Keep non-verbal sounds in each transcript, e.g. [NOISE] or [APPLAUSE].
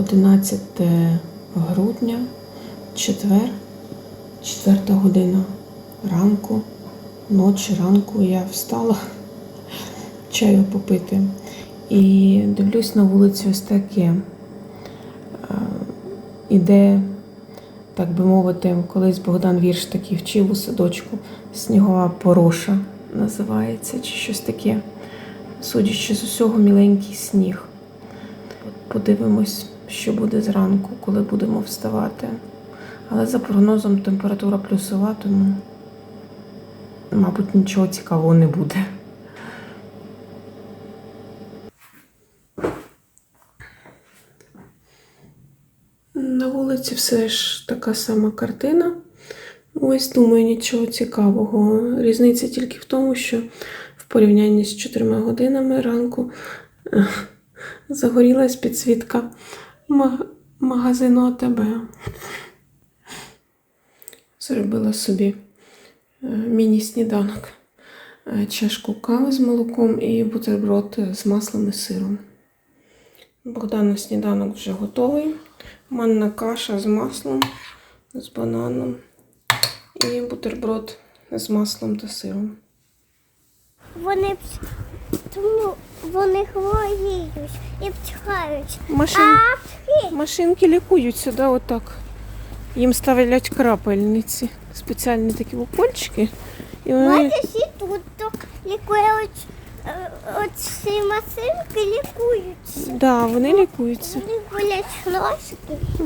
11 грудня, четвер, 4 година ранку, ночі ранку я встала чаю попити. І дивлюсь на вулицю ось таке. Іде, так би мовити, колись Богдан вірш такий вчив у садочку. Снігова пороша називається, чи щось таке. Судячи з усього, міленький сніг. Подивимось, що буде зранку, коли будемо вставати. Але за прогнозом температура плюсова, тому, мабуть, нічого цікавого не буде. На вулиці все ж така сама картина. Ось, думаю, нічого цікавого. Різниця тільки в тому, що в порівнянні з 4 годинами ранку е, загорілась підсвітка магазину АТБ. Зробила собі е, міні-сніданок. Е, Чашку кави з молоком і бутерброд з маслом і сиром. Богдану сніданок вже готовий. Манна каша з маслом, з бананом і бутерброд з маслом та сиром. Вони тому вони хворіють і пчхають. Машин... А Машинки лікують сюди отак. Їм ставлять крапельниці. Спеціальні такі укольчики. І вони... бачиш і тут то лікують. е, Оці масинки лікуються. Да, вони лікуються. Вони болять ножки і,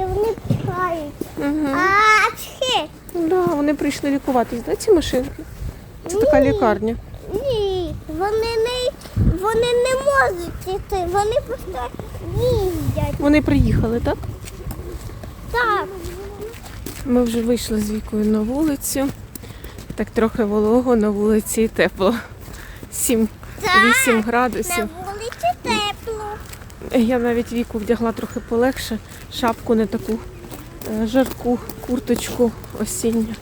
і вони пчхають. Угу. А пчхи? Да, вони прийшли лікуватись, да, ці машинки? Це така лікарня. Вони не вони не можуть іти, вони просто їздять. Вони приїхали, так? Так. Ми вже вийшли з вікою на вулицю. Так трохи волого на вулиці тепло. 7-8 градусів. на вулиці тепло. Я навіть віку вдягла трохи полегше, шапку не таку е, жарку, курточку осінню.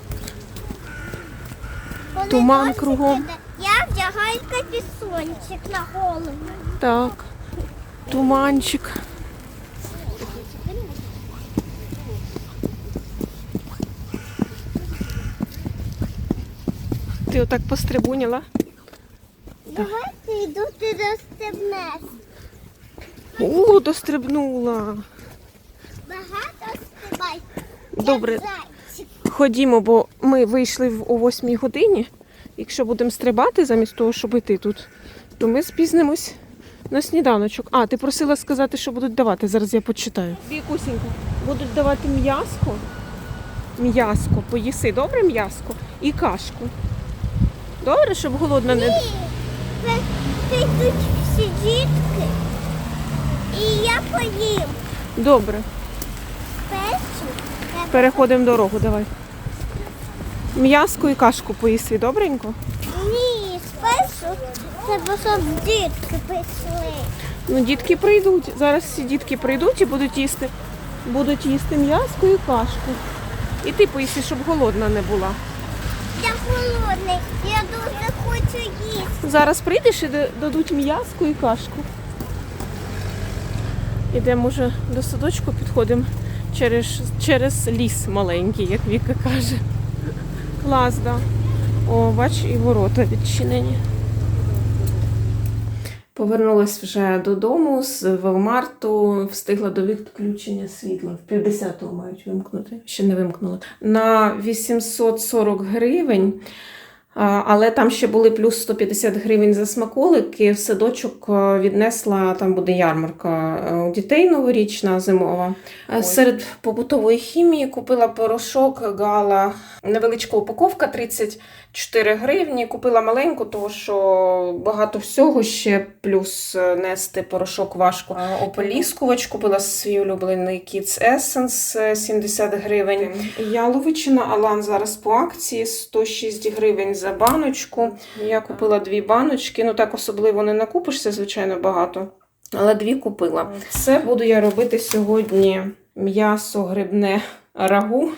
Туман кругом. Вдягаю капюсончик на голову. Так, туманчик. Ти отак пострибуніла? Давайте йду ти достебнеш. О, дострибнула. Багато стрибай. Добре, ходімо, бо ми вийшли о 8 годині. Якщо будемо стрибати замість того, щоб йти тут, то ми спізнимось на сніданочок. А, ти просила сказати, що будуть давати. Зараз я почитаю. Вікусінька, будуть давати м'яско. М'яско, поїси, добре м'яско і кашку. Добре, щоб голодна не. Ні, при- прийдуть всі дітки. І я поїм. Добре, Першу переходимо дорогу, давай. М'яско і кашку поїси, добренько? Ні, спершу треба, щоб дітки прийшли. Ну, дітки прийдуть. Зараз всі дітки прийдуть і будуть їсти. Будуть їсти м'яско і кашку. І ти поїси, щоб голодна не була. Я голодний, я дуже хочу їсти. Зараз прийдеш і дадуть м'яско і кашку. Ідемо вже до садочку, підходимо через, через ліс маленький, як Віка каже. Клас, да. О, бач, і ворота відчинені. Повернулась вже додому з Велмарту, встигла до відключення світла. В 50-го мають вимкнути, ще не вимкнули. На 840 гривень. Але там ще були плюс 150 гривень за смаколики. В садочок е, віднесла, там буде ярмарка е, у дітей новорічна зимова. Ой. Серед побутової хімії купила порошок Гала. Невеличка упаковка 34 гривні. Купила маленьку, тому що багато всього ще плюс е, нести порошок важко. Е, Ополіскувач купила свій улюблений Kids Essence е, 70 гривень. Яловичина Алан зараз по акції 106 гривень за баночку. Я купила дві баночки. Ну так особливо не накупишся, звичайно, багато. Але дві купила. Це буду я робити сьогодні м'ясо грибне рагу.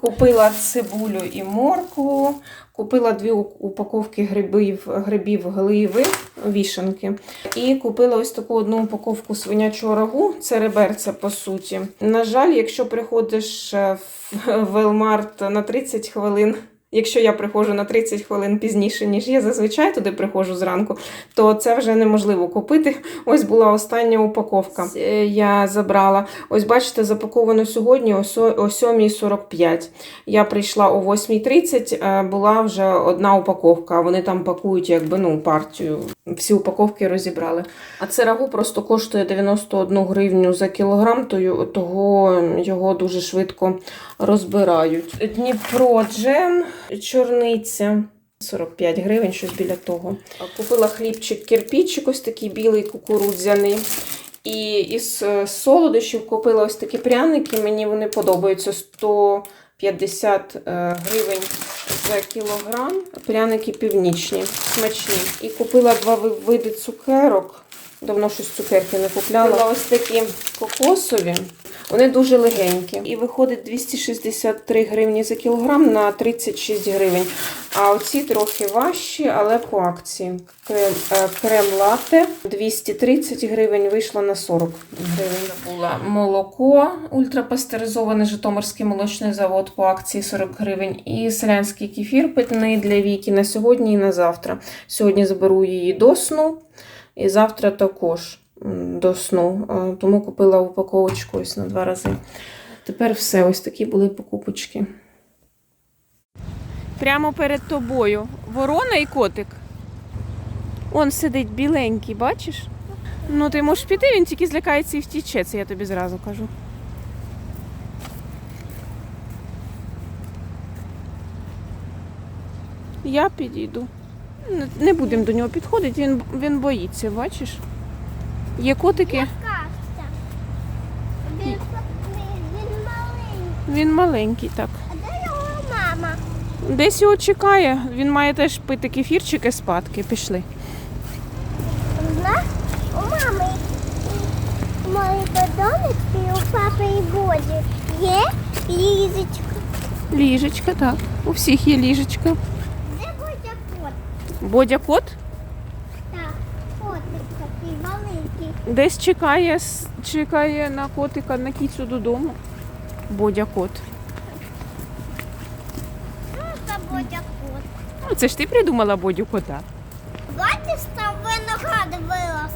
Купила цибулю і моркву, купила дві упаковки грибів, грибів гливи, вішанки. І купила ось таку одну упаковку свинячого рагу, це реберця по суті. На жаль, якщо приходиш е, в Велмарт на 30 хвилин. Якщо я приходжу на 30 хвилин пізніше, ніж я зазвичай туди приходжу зранку, то це вже неможливо купити. Ось була остання упаковка. Е, Я забрала. Ось бачите, запаковано сьогодні о сьо- о 7.45. Я прийшла о 8.30, е, була вже одна упаковка. Вони там пакують якби ну партію всі упаковки розібрали. А це рагу просто коштує 91 гривню за кілограм, того його дуже швидко розбирають. Дніпро джем, чорниця. 45 гривень, щось біля того. Купила хлібчик кирпічик, ось такий білий кукурудзяний. І із е, солодощів купила ось такі пряники, мені вони подобаються. 100 50 е, гривень за кілограм. Пряники північні, смачні. І купила два види цукерок. Давно щось цукерки не купляла. Купила ось такі кокосові. Вони дуже легенькі. І виходить 263 гривні за кілограм на 36 гривень. А оці трохи важчі, але по акції. Крем, е, крем латте 230 гривень вийшло на 40 гривень. Була молоко ультрапастеризоване Житомирський молочний завод по акції 40 гривень. І селянський кефір питний для віки на сьогодні і на завтра. Сьогодні заберу її до сну. І завтра також до сну. Тому купила упаковочку ось на два рази. Тепер все, ось такі були покупочки. Прямо перед тобою ворона і котик. Он сидить біленький, бачиш? Ну, ти можеш піти, він тільки злякається і втіче, це я тобі зразу кажу. Я підійду. Не- Не будемо до нього підходити, він, він боїться, бачиш? Є котики, Він, він, маленький. він маленький, так. А де його мама? Десь його чекає, він має теж пити кефірчик і спадки. Пішли. У мами у моєї донечки, у папи і Боді є лізочка. Ліжечка, так. У всіх є ліжечка. Бодя кот? Так, котик такий маленький. десь чекає, чекає на котика, на кіцю додому. Бодя кот. Ну, це Бодя кот. Ну, це ж ти придумала Бодю кота. Бачиш, там виноград вирос.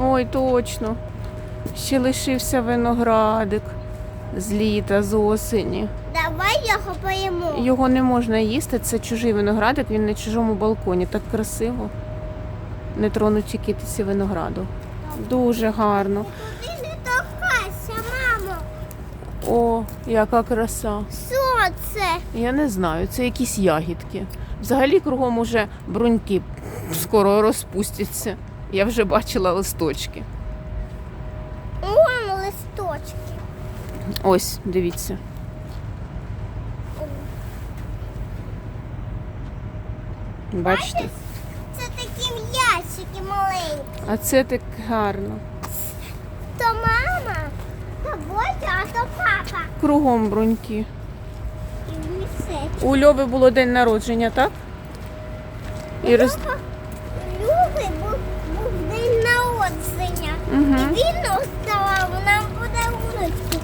Ой, точно. Ще лишився виноградик з літа, з осені. Його поїмо. Його не можна їсти, це чужий виноградик, він на чужому балконі. Так красиво. Не тронуті китиці винограду. Дуже гарно. Туди не торкайся, мамо. О, яка краса. Що це? Я не знаю, це якісь ягідки. Взагалі кругом уже бруньки скоро розпустяться. Я вже бачила листочки. Вон листочки. Ось, дивіться. Бачите? Це такі м'ясики маленькі. А це так гарно. То мама, то Бодя, а то папа. Кругом бруньки. І. У Льови було день народження, так? І роз... Люби був, був день народження. Угу. І він роздавав нам подарунки.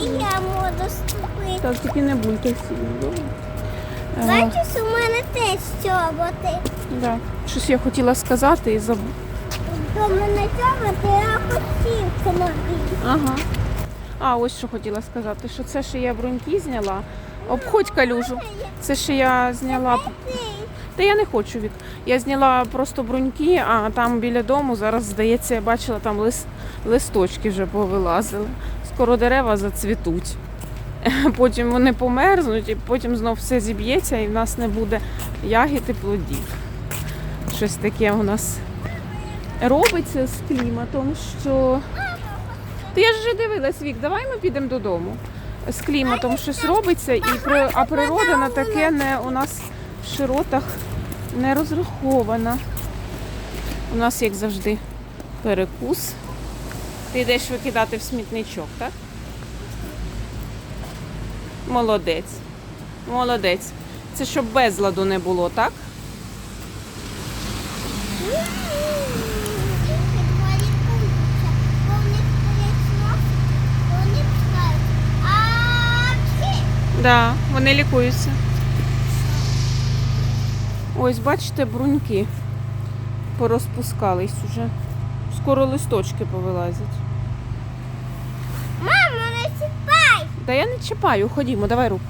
І я можу ступити. Так, тільки не будьте сильно. добре? Е, Бачиш, у мене теж чоботи. да. Щось я хотіла сказати і забула. До мене чоботи, а хотівки нові. Ага. А, ось що хотіла сказати, що це ще я бруньки зняла. Обходь калюжу. Це ще я зняла. Та я не хочу від. Я зняла просто бруньки, а там біля дому зараз, здається, я бачила там лис... листочки вже повилазили. Скоро дерева зацвітуть. [LAUGHS] Потім вони померзнуть, і потім знов все зіб'ється і в нас не буде ягід і плодів. Щось таке у нас робиться з кліматом, що. Та я ж вже дивилась вік, давай ми підемо додому. З кліматом щось робиться, і при... а природа на таке не у нас в широтах не розрахована. У нас, як завжди, перекус. Ти йдеш викидати в смітничок, так? Молодець. Молодець. Це щоб безладу не було, так? Да, вони лікуються. Ось, бачите, бруньки порозпускались уже. Скоро листочки повилазять. Мамо, не чіпай! Та я не чіпаю, ходімо, давай руку.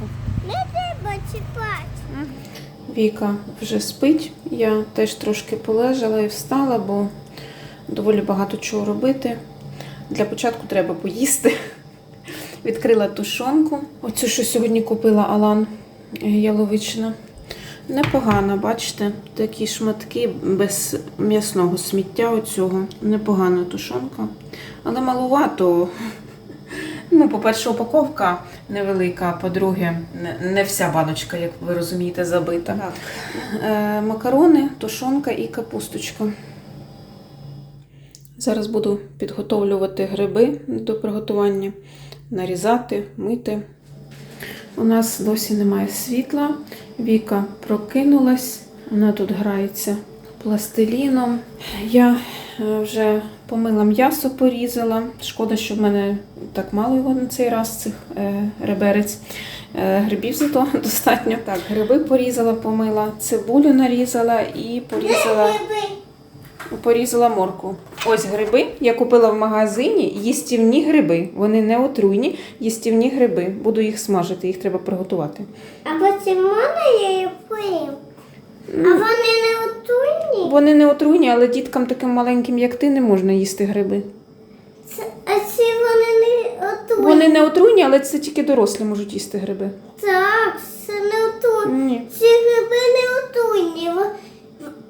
Не треба чіпати. Віка вже спить. Я теж трошки полежала і встала, бо доволі багато чого робити. Для початку треба поїсти. Відкрила тушонку. Оцю, що сьогодні купила Алан яловичина. Непогано, бачите, такі шматки без м'ясного сміття оцього. Непогана тушонка. Але малувато. Ну, по-перше, упаковка невелика, по-друге, не- вся баночка, як ви розумієте, забита. Так. Е, макарони, тушонка і капусточка. Зараз буду підготовлювати гриби до приготування, нарізати, мити. У нас досі немає світла. Віка прокинулась, вона тут грається пластиліном. Я вже помила м'ясо, порізала. Шкода, що в мене так мало його на цей раз, цих е, реберець. Е, Грибів зато [LAUGHS] достатньо. Так, гриби порізала, помила, цибулю нарізала і порізала, порізала морку. Ось гриби. Я купила в магазині їстівні гриби. Вони не отруйні, їстівні гриби. Буду їх смажити, їх треба приготувати. А потім можна я їх поїм? А вони не отруйні? Вони не отруйні, але діткам таким маленьким, як ти, не можна їсти гриби. Це- А ці вони не отруйні? Вони не отруйні, але це тільки дорослі можуть їсти гриби. Так, це не отруйні. Ні. Ці гриби не отруйні.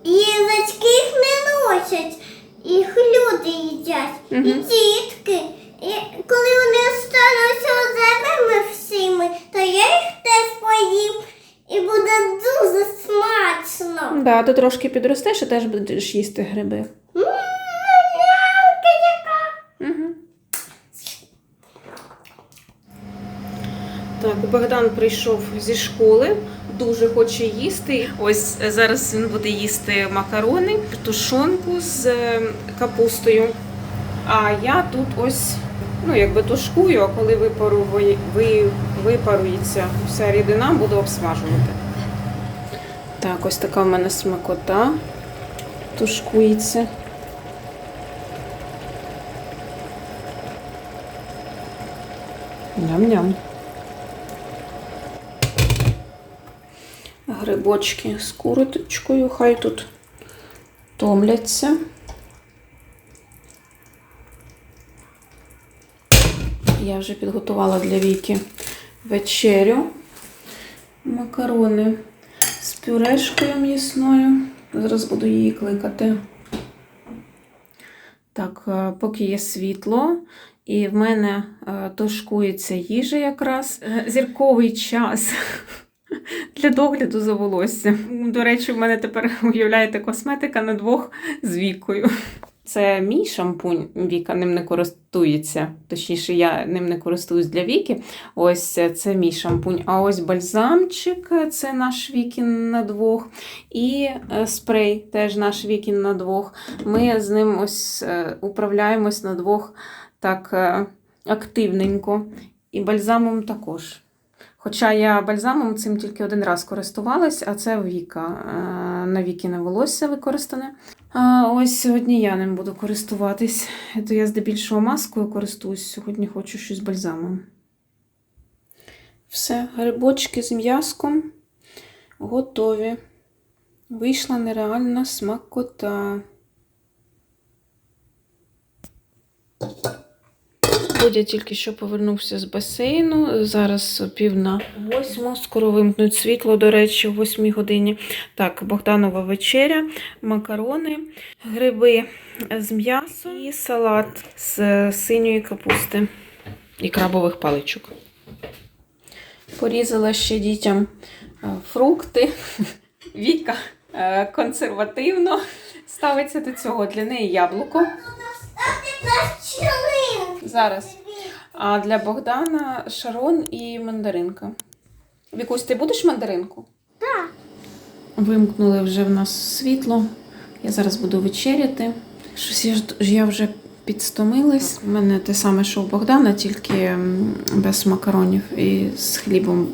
Їжачки їх не носять. Їх люди їдять. І Мгм. Трошки підростеш і теж будеш їсти гриби. Угу. Так, Богдан прийшов зі школи, дуже хоче їсти. Ось е, зараз він буде їсти макарони, тушонку з е, капустою. А я тут ось, ну якби тушкую, а коли випарує, ви, випарується вся рідина, буду обсмажувати. Так, ось така в мене смакота тушкується. Ням-ням. Грибочки з курочкою, хай тут томляться. Я вже підготувала для Віки вечерю. Макарони пюрешкою м'ясною. Зараз буду її кликати. Так, е, поки є світло, і в мене е, тушкується їжа якраз. Е, Зірковий час [LAUGHS] для догляду за волоссям. До речі, в мене тепер [LAUGHS] уявляєте косметика на двох з вікою. Це мій шампунь, Віка ним не користується. Точніше, я ним не користуюсь для Віки. Ось е, це мій шампунь. А ось бальзамчик це наш Вікін на двох. І е, спрей теж наш Вікін на двох. Ми з ним ось е, управляємось на двох так е, активненько. І бальзамом також. Хоча я бальзамом цим тільки один раз користувалась, а це Віка е, на волосся використане. А ось сьогодні я ним буду користуватись. То я здебільшого маскою користуюсь. Сьогодні хочу щось бальзамом. Все, грибочки з м'яском готові. Вийшла нереальна смакота. Бодя тільки що повернувся з басейну. Зараз пів на восьму. Скоро вимкнуть світло, до речі, о восьмій годині. Так, Богданова вечеря, макарони, гриби з м'ясом і салат з синьої капусти і крабових паличок. Порізала ще дітям е, фрукти. [LAUGHS] Віка е, консервативно ставиться до цього. Для неї яблуко. А ти наш чоловік. Зараз. А для Богдана Шарон і мандаринка. Вікусь, ти будеш мандаринку? Так. Вимкнули вже в нас світло. Я зараз буду вечеряти. Щось я, ж- я вже підстомилась. У мене те саме, що у Богдана, тільки без макаронів і з хлібом